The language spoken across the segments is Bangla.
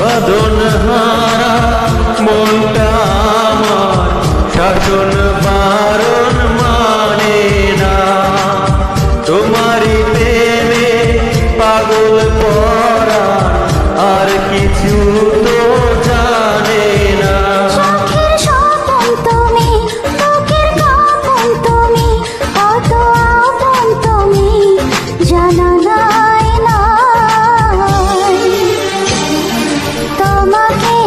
বাদন হারা মনটা আমার শাসন বারণ মানে না। তোমারই প্রেমে পাগল পরা আর কিছু তোমাকে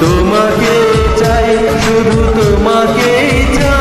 তোমাকে চাই শুধু তোমাকে চাই।